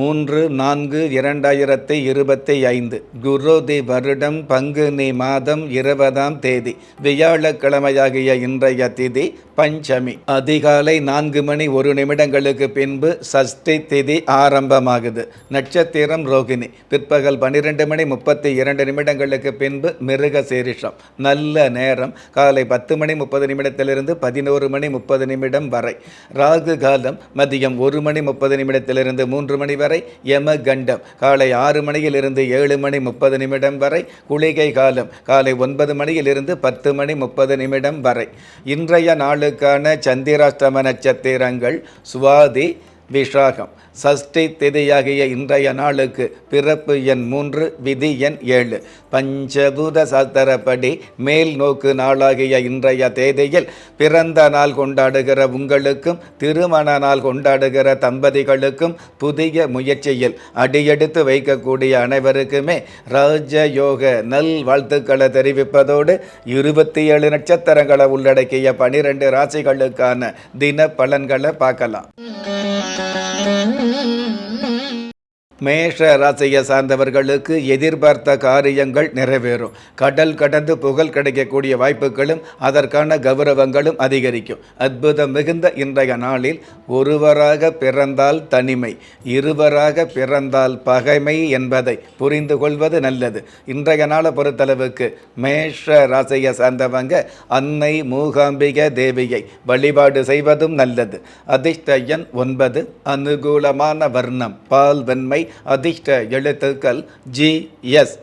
மூன்று நான்கு இரண்டாயிரத்தி இருபத்தி ஐந்து. குரோதி வருடம் பங்குனி மாதம் இருபதாம் தேதி. வியாழக்கிழமையாகிய இன்றைய திதி பஞ்சமி. அதிகாலை நான்கு மணி ஒரு நிமிடங்களுக்கு பின்பு சஷ்டி திதி ஆரம்பமாகுது. நட்சத்திரம் ரோகிணி. பிற்பகல் பன்னிரெண்டு மணி முப்பத்தி இரண்டு நிமிடங்களுக்கு பின்பு மிருக சீரிஷம். நல்ல நேரம். காலை பத்து மணி முப்பது நிமிடத்திலிருந்து பதினோரு மணி முப்பது நிமிடம் வரை. ராகு காலம் மதியம் ஒரு மணி முப்பது நிமிடத்திலிருந்து மூன்று மணி வரை. யம கண்டம் காலை ஆறு மணியிலிருந்து ஏழு மணி முப்பது நிமிடம் வரை. குளிகை காலம். காலை ஒன்பது மணியிலிருந்து பத்து மணி முப்பது நிமிடம் வரை. இன்றைய நாளுக்கான சந்திராஷ்டம நட்சத்திரங்கள் சுவாதி விஷாகம். சஷ்டி திதியாகிய இன்றைய நாளுக்கு பிறப்பு எண் மூன்று விதி எண் ஏழு. பஞ்சபூத சாஸ்திரப்படி மேல் நோக்கு நாளாகிய இன்றைய தேதியில் பிறந்த நாள் கொண்டாடுகிற உங்களுக்கும் திருமண நாள் கொண்டாடுகிற தம்பதிகளுக்கும் புதிய முயற்சியில் அடியெடுத்து வைக்கக்கூடிய அனைவருக்குமே ராஜயோக நல் வாழ்த்துக்களை தெரிவிப்பதோடு இருபத்தி ஏழு நட்சத்திரங்களை உள்ளடக்கிய பனிரெண்டு ராசிகளுக்கான தின பலன்களை பார்க்கலாம். Mm-hmm. மேஷ ராசியை சார்ந்தவர்களுக்கு எதிர்பார்த்த காரியங்கள் நிறைவேறும். கடல் கடந்து புகழ் கிடைக்கக்கூடிய வாய்ப்புகளும் அதற்கான கௌரவங்களும் அதிகரிக்கும். அற்புதம் மிகுந்த இன்றைய நாளில் ஒருவராக பிறந்தால் தனிமை இருவராக பிறந்தால் பகைமை என்பதை புரிந்து கொள்வது நல்லது. இன்றைய நாளை பொறுத்தளவுக்கு மேஷ ராசியை சார்ந்தவங்க அன்னை மூகாம்பிக தேவியை வழிபாடு செய்வதும் நல்லது. அதிர்ஷ்ட எண் ஒன்பது அனுகூலமான வர்ணம் பால் வெண்மை அதிர்ஷ்ட எழுத்துக்கள் ஜி எஸ்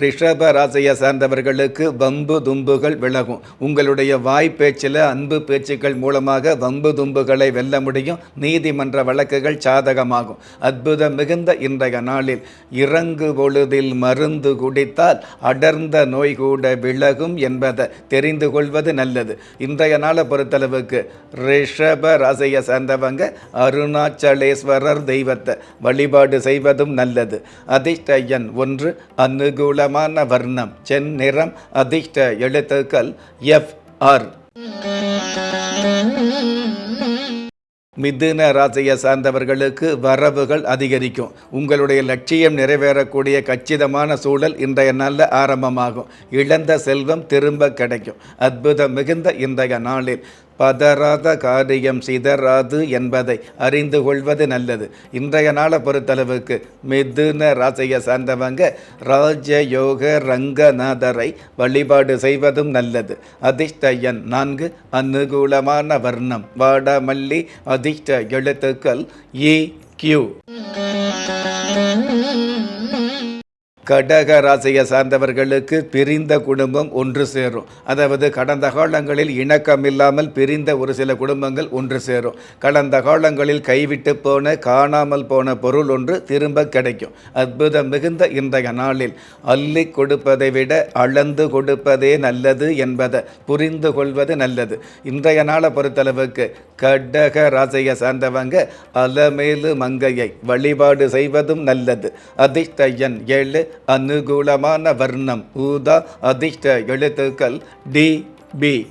ரிஷப ராசியை சார்ந்தவர்களுக்கு வம்பு தும்புகள் விலகும். உங்களுடைய வாய் பேச்சில் அன்பு பேச்சுக்கள் மூலமாக வம்பு தும்புகளை வெல்ல முடியும். நீதிமன்ற வழக்குகள் சாதகமாகும். அற்புதம் மிகுந்த இன்றைய நாளில். இறங்கு பொழுதில் மருந்து குடித்தால் அடர்ந்த நோய் கூட விலகும் என்பதை தெரிந்து கொள்வது நல்லது. இன்றைய நாளை பொறுத்தளவுக்கு ரிஷப ராசியை சார்ந்தவங்க அருணாச்சலேஸ்வரர் தெய்வத்தை வழிபாடு செய்வதும் நல்லது. அதிர்ஷ்ட எண் ஒன்று அனுகூல நீளமான வர்ணம் செந்நிறம் அதிர்ஷ்ட எழுத்துக்கள் எஃப் ஆர். மிதுன ராசியை சார்ந்தவர்களுக்கு வரவுகள் அதிகரிக்கும். உங்களுடைய லட்சியம் நிறைவேறக்கூடிய கச்சிதமான சூழல் இன்றைய நல்ல ஆரம்பமாகும். இழந்த செல்வம் திரும்ப கிடைக்கும். அற்புதம் மிகுந்த இன்றைய நாளில். பதறாத காரியம் சிதறாது என்பதை அறிந்து கொள்வது நல்லது. இன்றைய நாளை பொறுத்தளவுக்கு மிதுன ராசியை சார்ந்தவங்க ராஜயோக ரங்கநாதரை வழிபாடு செய்வதும் நல்லது. அதிர்ஷ்டயன் நான்கு அனுகூலமான வர்ணம். வாடாமல்லி அதிர்ஷ்ட எழுத்துக்கள் இ கியூ கடக ராசியை சார்ந்தவர்களுக்கு பிரிந்த குடும்பம் ஒன்று சேரும். அதாவது கடந்த காலங்களில் இணக்கம் இல்லாமல் பிரிந்த ஒரு சில குடும்பங்கள் ஒன்று சேரும். கடந்த காலங்களில் கைவிட்டு போன காணாமல் போன பொருள் ஒன்று திரும்ப கிடைக்கும். அற்புதம் மிகுந்த இன்றைய நாளில் அள்ளி கொடுப்பதை விட அளந்து கொடுப்பதே நல்லது என்பதை புரிந்து கொள்வது நல்லது. இன்றைய நாளை பொறுத்தளவுக்கு கடக ராசியை சார்ந்தவங்க அலமேலு மங்கையை வழிபாடு செய்வதும் நல்லது. அதிர்ஷ்ட எண் ஏழு அனுகூலமான வர்ணம். ஊதா அதிர்ஷ்ட எழுத்துக்கள் டி பி.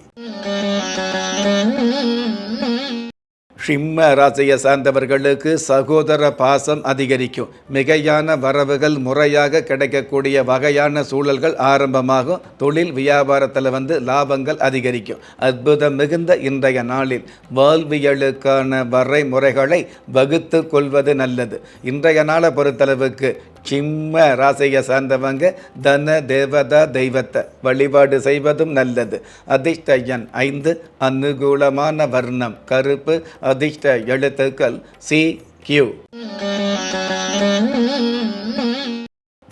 சிம்ம ராசியை சார்ந்தவர்களுக்கு சகோதர பாசம் அதிகரிக்கும். மிகையான வரவுகள் முறையாக கிடைக்கக்கூடிய வகையான சூழல்கள் ஆரம்பமாகும். தொழில் வியாபாரத்தில் வந்து லாபங்கள் அதிகரிக்கும். அற்புதம் மிகுந்த இன்றைய நாளில் வாழ்வியலுக்கான வரைமுறைகளை வகுத்து கொள்வது நல்லது. இன்றைய நாளை பொறுத்தளவுக்கு சிம்ம ராசியை சார்ந்தவங்க தன தேவதா தெய்வத்தை வழிபாடு செய்வதும் நல்லது. அதிர்ஷ்ட எண் ஐந்து அனுகூலமான வர்ணம் கருப்பு அதிர்ஷ்ட எழுத்துக்கள் சி கியூ.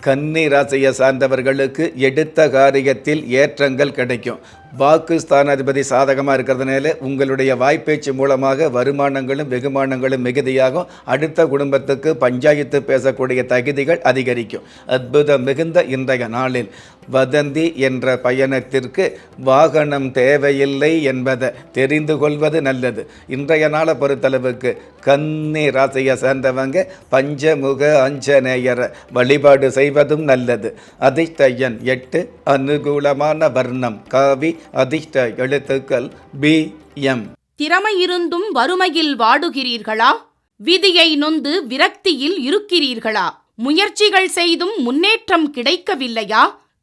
கன்னி ராசியை சார்ந்தவர்களுக்கு எடுத்த காரியத்தில் ஏற்றங்கள் கிடைக்கும். வாக்கு ஸ்தானாதிபதி சாதகமாக இருக்கிறதுனால உங்களுடைய வாய்ப்பேச்சு மூலமாக வருமானங்களும் வெகுமானங்களும் மிகுதியாகும். அடுத்த குடும்பத்துக்கு பஞ்சாயத்து பேசக்கூடிய தகுதிகள் அதிகரிக்கும். அற்புதம் மிகுந்த இன்றைய நாளில். வதந்தி என்ற பயணத்திற்கு வாகனம் தேவையில்லை என்பதை தெரிந்து கொள்வது நல்லது. இன்றைய நாளை பொறுத்தளவுக்கு கன்னி ராசியை சேர்ந்தவங்க பஞ்சமுக அஞ்சநேயரை வழிபாடு செய்வதும் நல்லது. அதிர்ஷ்ட எண் எட்டு அனுகூலமான வர்ணம். காவி அதிர்ஷ்ட எழுத்துக்கள் பி எம். திறமை இருந்தும் வறுமையில் வாடுகிறீர்களா? விதியை நொந்து விரக்தியில் இருக்கிறீர்களா? முயற்சிகள் செய்தும் முன்னேற்றம் கிடைக்கவில்லையா?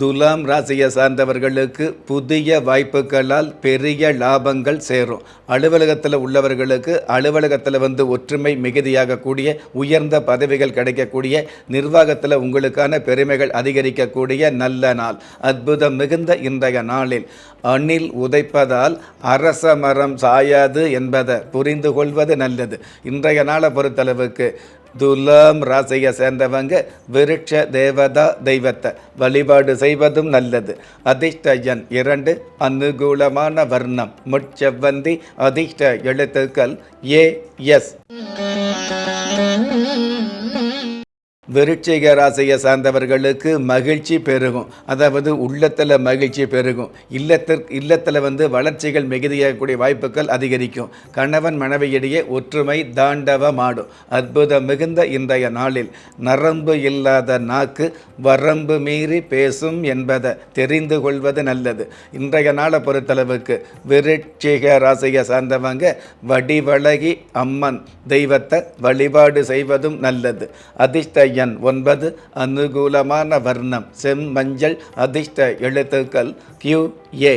துலாம் ராசியை சார்ந்தவர்களுக்கு புதிய வாய்ப்புகளால் பெரிய லாபங்கள் சேரும். அலுவலகத்தில் உள்ளவர்களுக்கு அலுவலகத்தில் வந்து ஒற்றுமை மிகுதியாகக்கூடிய உயர்ந்த பதவிகள் கிடைக்கக்கூடிய நிர்வாகத்தில் உங்களுக்கான பெருமைகள் அதிகரிக்கக்கூடிய நல்ல நாள். அற்புதம் மிகுந்த இன்றைய நாளில் அணில் உதைப்பதால் அரச மரம் சாயாது என்பதை புரிந்து கொள்வது நல்லது. இன்றைய நாளை பொறுத்தளவுக்கு துலாம் ராசியை சேர்ந்தவங்க விருட்ச தேவதா தெய்வத்தை வழிபாடு செய்வதும் நல்லது. அதிர்ஷ்ட எண் இரண்டு அனுகூலமான வர்ணம். முட்செவ்வந்தி அதிர்ஷ்ட எழுத்துக்கள் ஏ எஸ் விருட்சிக ராசியை சார்ந்தவர்களுக்கு மகிழ்ச்சி பெருகும். அதாவது உள்ளத்தில் மகிழ்ச்சி பெருகும். இல்லத்திற்கு இல்லத்தில் வந்து வளர்ச்சிகள் மிகுதியாகக்கூடிய வாய்ப்புகள் அதிகரிக்கும். கணவன் மனைவியிடையே ஒற்றுமை தாண்டவமாடும். அற்புதம் மிகுந்த இன்றைய நாளில் நரம்பு இல்லாத நாக்கு வரம்பு மீறி பேசும் என்பதை தெரிந்து கொள்வது நல்லது. இன்றைய நாளை பொறுத்தளவுக்கு விருட்சிக ராசியை சார்ந்தவங்க வடிவழகி அம்மன் தெய்வத்தை வழிபாடு செய்வதும் நல்லது. அதிர்ஷ்ட எண் ஒன்பது அனுகூலமான வர்ணம். செம்மஞ்சள் அதிர்ஷ்ட எழுத்துக்கள் கியூ ஏ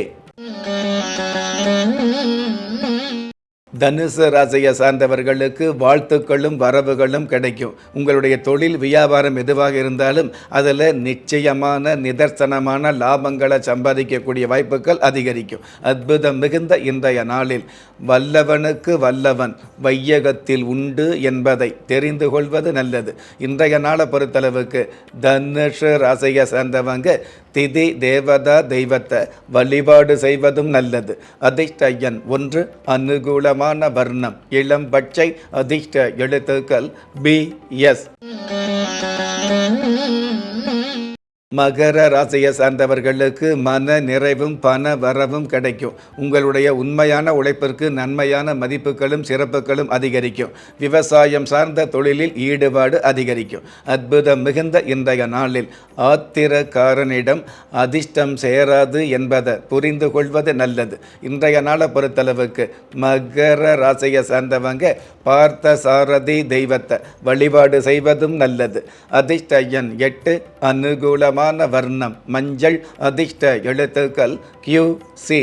தனுசு ராசியை சார்ந்தவர்களுக்கு வாழ்த்துக்களும் வரவுகளும் கிடைக்கும். உங்களுடைய தொழில் வியாபாரம் எதுவாக இருந்தாலும் அதில் நிச்சயமான நிதர்சனமான லாபங்களை சம்பாதிக்கக்கூடிய வாய்ப்புகள் அதிகரிக்கும். அற்புதம் மிகுந்த இன்றைய நாளில் வல்லவனுக்கு வல்லவன் வையகத்தில் உண்டு என்பதை தெரிந்து கொள்வது நல்லது. இன்றைய நாளை பொறுத்தளவுக்கு தனுஷு ராசியை சார்ந்தவங்க திதி தேவதா தெய்வத்தை வழிபாடு செய்வதும் நல்லது. அதிர்ஷ்ட எண் ஒன்று அனுகூலமான வர்ணம் இளம் பச்சை அதிர்ஷ்ட எழுத்துக்கள் பி எஸ் மகர ராசியை சார்ந்தவர்களுக்கு மன நிறைவும் பண வரவும் கிடைக்கும். உங்களுடைய உண்மையான உழைப்பிற்கு நன்மையான மதிப்புகளும் சிறப்புகளும் அதிகரிக்கும். விவசாயம் சார்ந்த தொழிலில் ஈடுபாடு அதிகரிக்கும். அற்புதம் மிகுந்த இன்றைய நாளில் ஆத்திரக்காரனிடம் அதிர்ஷ்டம் சேராது என்பதை புரிந்து கொள்வது நல்லது. இன்றைய நாளை பொறுத்தளவுக்கு மகர ராசியை சார்ந்தவங்க பார்த்த சாரதி தெய்வத்தை வழிபாடு செய்வதும் நல்லது. அதிர்ஷ்ட எண் எட்டு அனுகூலமான வர்ணம் மஞ்சள் அதிர்ஷ்ட எழுத்துக்கள் கியூ சி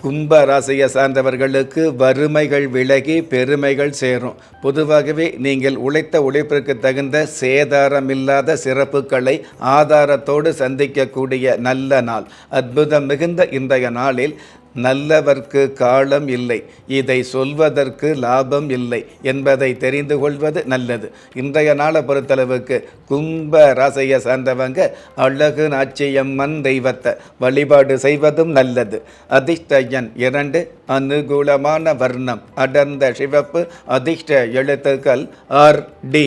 கும்ப ராசியை சார்ந்தவர்களுக்கு வறுமைகள் விலகி பெருமைகள் சேரும். பொதுவாகவே நீங்கள் உழைத்த உழைப்பிற்கு தகுந்த சேதாரமில்லாத சிறப்புகளை ஆதாரத்தோடு சந்திக்கக்கூடிய நல்ல நாள். அற்புதம் மிகுந்த இன்றைய நாளில் நல்லவர்க்கு காலம் இல்லை. இதை சொல்வதற்கு லாபம் இல்லை என்பதை தெரிந்து கொள்வது நல்லது. இன்றைய நாளை பொறுத்தளவுக்கு கும்ப ராசையை சார்ந்தவங்க அழகு நாச்சியம்மன் தெய்வத்தை வழிபாடு செய்வதும் நல்லது. அதிர்ஷ்டயன் இரண்டு அனுகூலமான வர்ணம் அடர்ந்த சிவப்பு அதிர்ஷ்ட எழுத்துக்கள் ஆர் டி.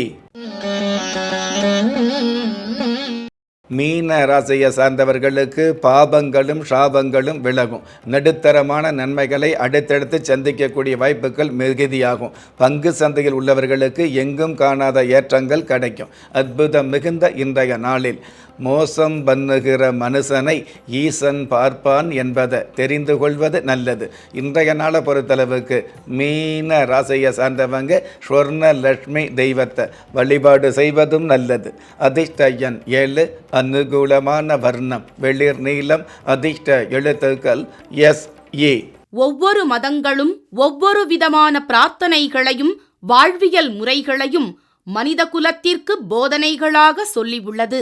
மீன ராசியை சார்ந்தவர்களுக்கு பாபங்களும் சாபங்களும் விலகும். நடுத்தரமான நன்மைகளை அடுத்தடுத்து சந்திக்கக்கூடிய வாய்ப்புகள் மிகுதியாகும். பங்கு சந்தையில் உள்ளவர்களுக்கு எங்கும் காணாத ஏற்றங்கள் கிடைக்கும். அற்புதம் மிகுந்த இன்றைய நாளில். மோசம் பண்ணுகிற மனுஷனை ஈசன் பார்ப்பான் என்பதை தெரிந்து கொள்வது நல்லது. இன்றைய நாளை பொறுத்தளவுக்கு மீன ராசியை சார்ந்தவங்க ஸ்வர்ண லட்சுமி தெய்வத்தை வழிபாடு செய்வதும் நல்லது. அதிர்ஷ்டயன் ஏழு அனுகூலமான வர்ணம் வெளிர் நீளம் அதிர்ஷ்ட எழுத்துக்கள் எஸ் ஏ ஒவ்வொரு மதங்களும் ஒவ்வொரு விதமான பிரார்த்தனைகளையும் வாழ்வியல் முறைகளையும் மனித குலத்திற்கு போதனைகளாக சொல்லியுள்ளது.